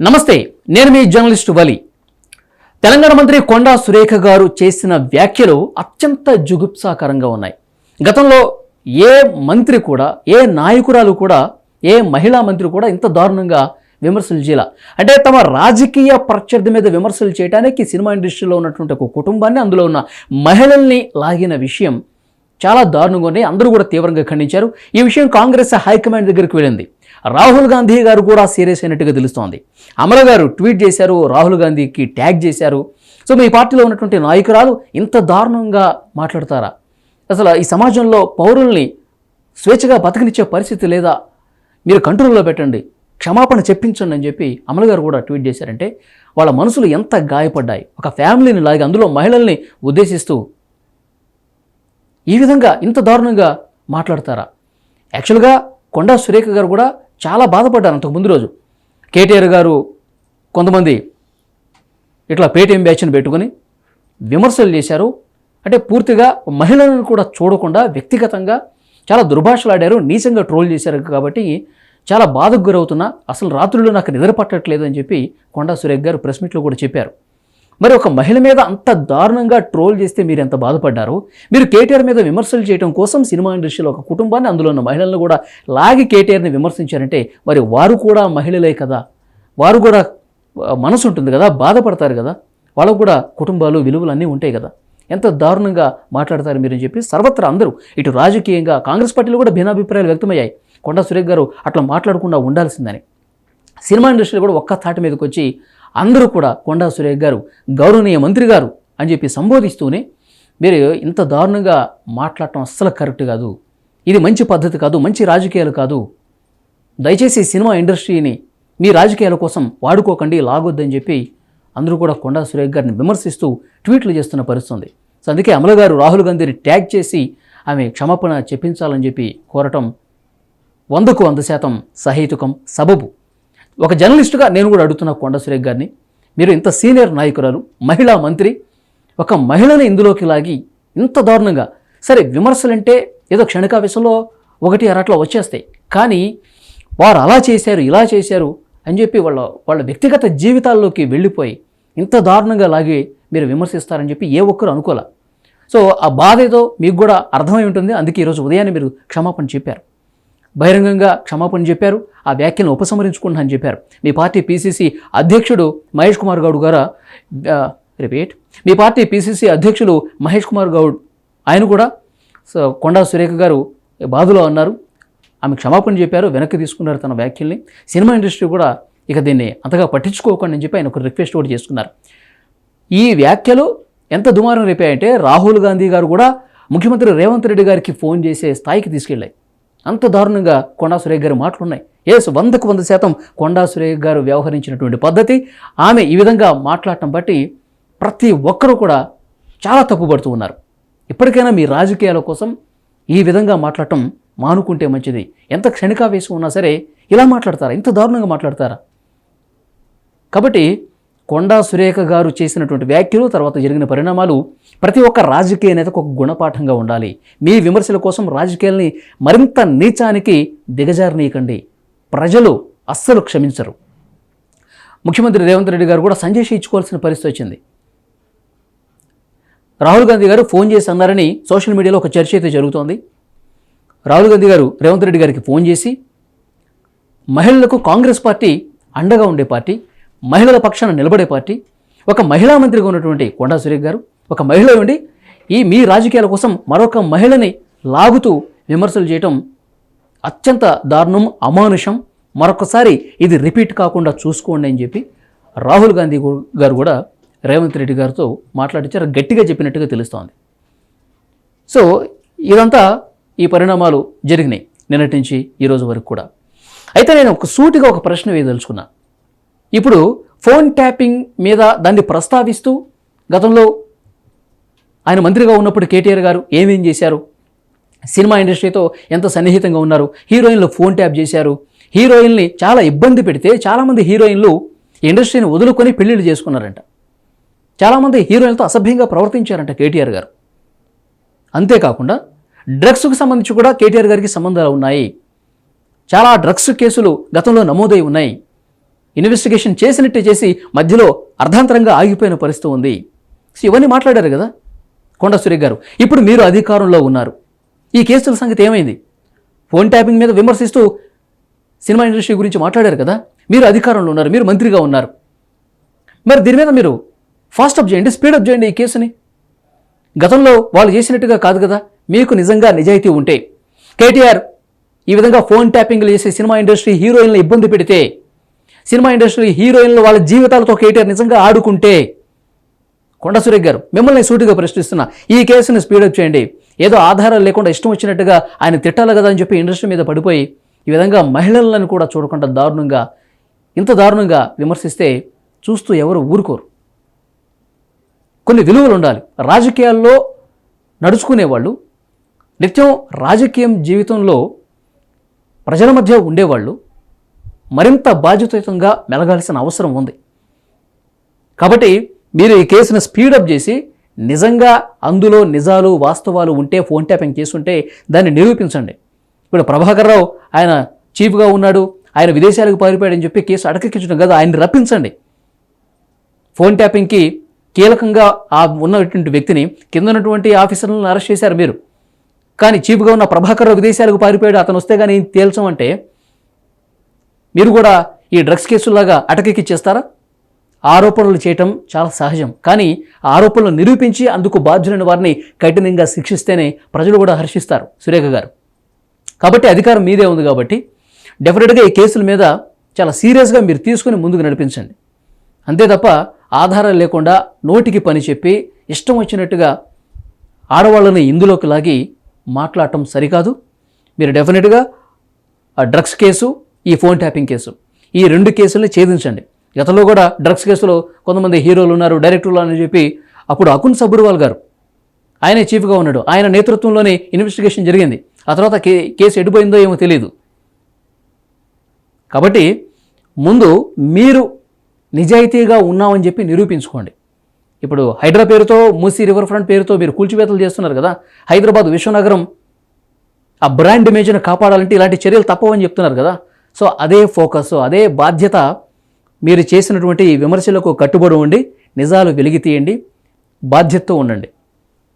నమస్తే నేను మీ జర్నలిస్టు వలి. తెలంగాణ మంత్రి కొండా సురేఖ గారు చేసిన వ్యాఖ్యలు అత్యంత జుగుప్సాకరంగా ఉన్నాయి. గతంలో ఏ మంత్రి కూడా ఏ నాయకురాలు కూడా ఏ మహిళా మంత్రి కూడా ఇంత దారుణంగా విమర్శలు చేయాల. అంటే తమ రాజకీయ ప్రత్యర్థి మీద విమర్శలు చేయడానికి సినిమా ఇండస్ట్రీలో ఉన్నటువంటి ఒక కుటుంబాన్ని అందులో ఉన్న మహిళల్ని లాగిన విషయం చాలా దారుణంగా ఉన్నాయి అందరూ కూడా తీవ్రంగా ఖండించారు. ఈ విషయం కాంగ్రెస్ హైకమాండ్ దగ్గరికి వెళ్ళింది. రాహుల్ గాంధీ గారు కూడా సీరియస్ అయినట్టుగా తెలుస్తోంది. అమల గారు ట్వీట్ చేశారు రాహుల్ గాంధీకి ట్యాగ్ చేశారు. సో మీ పార్టీలో ఉన్నటువంటి నాయకురాలు ఇంత దారుణంగా మాట్లాడతారా? అసలు ఈ సమాజంలో పౌరుల్ని స్వేచ్ఛగా బతకనిచ్చే పరిస్థితి లేదా? మీరు కంట్రోల్లో పెట్టండి క్షమాపణ చెప్పించండి అని చెప్పి అమల గారు కూడా ట్వీట్ చేశారంటే వాళ్ళ మనసులు ఎంత గాయపడ్డాయి. ఒక ఫ్యామిలీని లాగి అందులో మహిళల్ని ఉద్దేశిస్తూ ఈ విధంగా ఇంత దారుణంగా మాట్లాడతారా? యాక్చువల్గా కొండా సురేఖ గారు కూడా చాలా బాధపడ్డారు అంతకు ముందు రోజు. కేటీఆర్ గారు కొంతమంది ఇట్లా పేటీఎం బ్యాచ్ని పెట్టుకొని విమర్శలు చేశారు. అంటే పూర్తిగా మహిళలను కూడా చూడకుండా వ్యక్తిగతంగా చాలా దుర్భాషలాడారు నీచంగా ట్రోల్ చేశారు కాబట్టి చాలా బాధకు గురవుతున్నా అసలు రాత్రులు నాకు నిద్ర పట్టట్లేదు అని చెప్పి కొండా సురేఖ్ గారు ప్రెస్ మీట్లో కూడా చెప్పారు. మరి ఒక మహిళ మీద అంత దారుణంగా ట్రోల్ చేస్తే మీరు ఎంత బాధపడ్డారు? మీరు కేటీఆర్ మీద విమర్శలు చేయడం కోసం సినిమా ఇండస్ట్రీలో ఒక కుటుంబాన్ని అందులో ఉన్న మహిళలను కూడా లాగి కేటీఆర్ని విమర్శించారంటే మరి వారు కూడా మహిళలే కదా? వారు కూడా మనసు ఉంటుంది కదా? బాధపడతారు కదా? వాళ్ళకు కూడా కుటుంబాలు విలువలు అన్నీ ఉంటాయి కదా? ఎంత దారుణంగా మాట్లాడతారు మీరు అని చెప్పి సర్వత్రా అందరూ ఇటు రాజకీయంగా కాంగ్రెస్ పార్టీలో కూడా భిన్నాభిప్రాయాలు వ్యక్తమయ్యాయి. కొండా సురేఖ్ గారు అట్లా మాట్లాడకుండా ఉండాల్సిందని. సినిమా ఇండస్ట్రీలో కూడా ఒక్క తాటి మీదకి వచ్చి అందరూ కూడా కొండా సురేఖ్ గారు గౌరవనీయ మంత్రి గారు అని చెప్పి సంబోధిస్తూనే మీరు ఇంత దారుణంగా మాట్లాడటం అస్సలు కరెక్ట్ కాదు. ఇది మంచి పద్ధతి కాదు మంచి రాజకీయాలు కాదు. దయచేసి సినిమా ఇండస్ట్రీని మీ రాజకీయాల కోసం వాడుకోకండి లాగొద్దని చెప్పి అందరూ కూడా కొండా సురేఖ్ గారిని విమర్శిస్తూ ట్వీట్లు చేస్తున్న పరిస్థితుంది. సో అందుకే అమల గారు రాహుల్ గాంధీని ట్యాగ్ చేసి ఆమె క్షమాపణ చెప్పించాలని చెప్పి కోరటం వందకు వంద శాతం సహేతుకం సబబు. ఒక జర్నలిస్టుగా నేను కూడా అడుగుతున్నా కొండ సురేఖ్ గారిని మీరు ఇంత సీనియర్ నాయకురాలు మహిళా మంత్రి ఒక మహిళని ఇందులోకి లాగి ఇంత దారుణంగా సరే విమర్శలంటే ఏదో క్షణికావేశంలో ఒకటి అరట్లో వచ్చేస్తాయి. కానీ వారు అలా చేశారు ఇలా చేశారు అని చెప్పి వాళ్ళ వాళ్ళ వ్యక్తిగత జీవితాల్లోకి వెళ్ళిపోయి ఇంత దారుణంగా లాగి మీరు విమర్శిస్తారని చెప్పి ఏ ఒక్కరు అనుకోలే. సో ఆ బాధ ఏదో మీకు కూడా అర్థమై ఉంటుంది. అందుకే ఈరోజు ఉదయాన్నే మీరు క్షమాపణ చెప్పారు. బహిరంగంగా క్షమాపణ చెప్పారు. ఆ వ్యాఖ్యలను ఉపసంహరించుకుంటున్నా అని చెప్పారు. మీ పార్టీ పీసీసీ అధ్యక్షుడు మహేష్ కుమార్ గౌడ్ గారు? రిపీట్. మీ పార్టీ పీసీసీ అధ్యక్షులు మహేష్ కుమార్ గౌడ్ ఆయన కూడా? సో కొండా సురేఖ గారు బాధలో అన్నారు. ఆమె క్షమాపణ చెప్పారు వెనక్కి తీసుకున్నారు తన వ్యాఖ్యల్ని. సినిమా ఇండస్ట్రీ కూడా ఇక దీన్ని అంతగా పట్టించుకోకండి అని చెప్పి ఆయన ఒక రిక్వెస్ట్ కూడా చేసుకున్నారు ఈ వ్యాఖ్యలు ఎంత దుమారం రేపాయంటే రాహుల్ గాంధీ గారు కూడా ముఖ్యమంత్రి రేవంత్ రెడ్డి గారికి ఫోన్ చేసే స్థాయికి తీసుకెళ్ళాయి. అంత దారుణంగా కొండా సురేఖ గారి మాటలు ఎస్ వందకు వంద శాతం కొండా సురేఖ గారు వ్యవహరించినటువంటి పద్ధతి ఆమె ఈ విధంగా మాట్లాడటం బట్టి ప్రతి ఒక్కరూ కూడా చాలా తప్పుపడుతూ ఉన్నారు. ఇప్పటికైనా మీ రాజకీయాల కోసం ఈ విధంగా మాట్లాడటం మానుకుంటే మంచిది. ఎంత క్షణికావేశం ఉన్నా సరే ఇలా మాట్లాడతారా? ఇంత దారుణంగా మాట్లాడతారా? కాబట్టి కొండా సురేఖ గారు చేసినటువంటి వ్యాఖ్యలు తర్వాత జరిగిన పరిణామాలు ప్రతి ఒక్క రాజకీయ నేతకు ఒక గుణపాఠంగా ఉండాలి. మీ విమర్శల కోసం రాజకీయాల్ని మరింత నీచానికి దిగజారనీయకండి. ప్రజలు అస్సలు క్షమించరు. ముఖ్యమంత్రి రేవంత్ రెడ్డి గారు కూడా సంజయ్ ఇచ్చుకోవాల్సిన పరిస్థితి వచ్చింది. రాహుల్ గాంధీ గారు ఫోన్ చేసి అన్నారని సోషల్ మీడియాలో ఒక చర్చ అయితే జరుగుతోంది. రాహుల్ గాంధీ గారు రేవంత్ రెడ్డి గారికి ఫోన్ చేసి మహిళలకు కాంగ్రెస్ పార్టీ అండగా ఉండే పార్టీ మహిళల పక్షాన నిలబడే పార్టీ ఒక మహిళా మంత్రిగా ఉన్నటువంటి కొండా సురేఖ్ గారు ఒక మహిళ ఉండి ఈ మీ రాజకీయాల కోసం మరొక మహిళని లాగుతూ విమర్శలు చేయటం అత్యంత దారుణం అమానుషం. మరొకసారి ఇది రిపీట్ కాకుండా చూసుకోండి అని చెప్పి రాహుల్ గాంధీ గారు కూడా రేవంత్ రెడ్డి గారితో మాట్లాడించారు గట్టిగా చెప్పినట్టుగా తెలుస్తోంది. సో ఇదంతా ఈ పరిణామాలు జరిగినాయి నిన్నటి నుంచి ఈరోజు వరకు కూడా. అయితే నేను ఒక సూటిగా ఒక ప్రశ్న వేయదలుచుకున్నా. ఇప్పుడు ఫోన్ ట్యాపింగ్ మీద దాన్ని ప్రస్తావిస్తూ గతంలో ఆయన మంత్రిగా ఉన్నప్పుడు కేటీఆర్ గారు ఏమేం చేశారు? సినిమా ఇండస్ట్రీతో ఎంత సన్నిహితంగా ఉన్నారు? హీరోయిన్లు ఫోన్ ట్యాప్ చేశారు. హీరోయిన్ని చాలా ఇబ్బంది పెడితే చాలామంది హీరోయిన్లు ఇండస్ట్రీని వదులుకొని పెళ్ళిళ్ళు చేసుకున్నారంట. చాలామంది హీరోయిన్లతో అసభ్యంగా ప్రవర్తించారంట కేటీఆర్ గారు. అంతేకాకుండా డ్రగ్స్కు సంబంధించి కూడా కేటీఆర్ గారికి సంబంధాలు ఉన్నాయి. చాలా డ్రగ్స్ కేసులు గతంలో నమోదై ఉన్నాయి. ఇన్వెస్టిగేషన్ చేసినట్టే చేసి మధ్యలో అర్ధాంతరంగా ఆగిపోయిన పరిస్థితి ఉంది. సో ఇవన్నీ మాట్లాడారు కదా? కొండ సురేఖ్ గారు ఇప్పుడు మీరు అధికారంలో ఉన్నారు. ఈ కేసుల సంగతి ఏమైంది? ఫోన్ ట్యాపింగ్ మీద విమర్శిస్తూ సినిమా ఇండస్ట్రీ గురించి మాట్లాడారు కదా? మీరు అధికారంలో ఉన్నారు మీరు మంత్రిగా ఉన్నారు. మరి దీని మీద మీరు ఫాస్ట్ అప్ చేయండి స్పీడ్ చేయండి ఈ కేసుని. గతంలో వాళ్ళు చేసినట్టుగా కాదు కదా? మీకు నిజంగా నిజాయితీ ఉంటే. కేటీఆర్ ఈ విధంగా ఫోన్ ట్యాపింగ్లు చేసి సినిమా ఇండస్ట్రీ హీరోయిన్లు ఇబ్బంది పెడితే సినిమా ఇండస్ట్రీ హీరోయిన్లు వాళ్ళ జీవితాలతో కేటీఆర్ నిజంగా ఆడుకుంటే కొండ సురేఖ్ గారు మిమ్మల్ని సూటిగా ప్రశ్నిస్తున్నా ఈ కేసుని స్పీడప్ చేయండి. ఏదో ఆధారాలు లేకుండా ఇష్టం వచ్చినట్టుగా ఆయన తిట్టాలి కదా అని చెప్పి ఇండస్ట్రీ మీద పడిపోయి ఈ విధంగా మహిళలను కూడా చూడకుండా దారుణంగా ఇంత దారుణంగా విమర్శిస్తే చూస్తూ ఎవరు ఊరుకోరు. కొన్ని విలువలు ఉండాలి. రాజకీయాల్లో నడుచుకునేవాళ్ళు నిత్యం రాజకీయం జీవితంలో ప్రజల మధ్య ఉండేవాళ్ళు మరింత బాధ్యతాయుతంగా మెలగాల్సిన అవసరం ఉంది. కాబట్టి మీరు ఈ కేసును స్పీడప్ చేసి నిజంగా అందులో నిజాలు వాస్తవాలు ఉంటే ఫోన్ ట్యాపింగ్ చేసుంటే దాన్ని నిరూపించండి. ఇప్పుడు ప్రభాకర్ రావు ఆయన చీఫ్గా ఉన్నాడు ఆయన విదేశాలకు పారిపోయాడని చెప్పి కేసు అడకెక్కించడం కదా ఆయన్ని రప్పించండి. ఫోన్ ట్యాపింగ్కి కీలకంగా ఆ ఉన్నటువంటి వ్యక్తిని కింద ఉన్నటువంటి ఆఫీసర్లను అరెస్ట్ చేశారు మీరు. కానీ చీఫ్గా ఉన్న ప్రభాకర్ రావు విదేశాలకు పారిపోయాడు అతను వస్తే కానీ తేల్చమంటే మీరు కూడా ఈ డ్రగ్స్ కేసులాగా అటకెక్కిచ్చేస్తారా? ఆరోపణలు చేయటం చాలా సహజం. కానీ ఆ ఆరోపణలు నిరూపించి అందుకు బాధ్యులైన వారిని కఠినంగా శిక్షిస్తేనే ప్రజలు కూడా హర్షిస్తారు సురేఖ గారు. కాబట్టి అధికారం మీదే ఉంది కాబట్టి డెఫినెట్గా ఈ కేసుల మీద చాలా సీరియస్గా మీరు తీసుకుని ముందుకు నడిపించండి. అంతే తప్ప ఆధారాలు లేకుండా నోటికి పని చెప్పి ఇష్టం వచ్చినట్టుగా ఆడవాళ్ళని ఇందులోకి లాగి మాట్లాడటం సరికాదు. మీరు డెఫినెట్గా ఆ డ్రగ్స్ కేసు ఈ ఫోన్ ట్యాపింగ్ కేసు. ఈ రెండు కేసుల్ని ఛేదించండి. గతంలో కూడా డ్రగ్స్ కేసులో కొంతమంది హీరోలు ఉన్నారు డైరెక్టర్లు అని చెప్పి అప్పుడు అకున్ సబుర్వాల్ గారు. ఆయనే చీఫ్గా ఉన్నాడు. ఆయన నేతృత్వంలోనే ఇన్వెస్టిగేషన్ జరిగింది. ఆ తర్వాత కే కేసు ఎడిపోయిందో ఏమో తెలియదు కాబట్టి ముందు మీరు నిజాయితీగా ఉన్నామని చెప్పి నిరూపించుకోండి. ఇప్పుడు హైడ్రా పేరుతో మూసీ రివర్ ఫ్రంట్ పేరుతో మీరు కూల్చివేతలు చేస్తున్నారు కదా హైదరాబాద్ విశ్వనగరం ఆ బ్రాండ్ ఇమేజ్ని కాపాడాలంటే ఇలాంటి చర్యలు తప్పవని చెప్తున్నారు కదా సో అదే ఫోకస్ అదే బాధ్యత మీరు చేసినటువంటి విమర్శలకు కట్టుబడి ఉండి నిజాలు వెలిగి తీయండి బాధ్యతతో ఉండండి.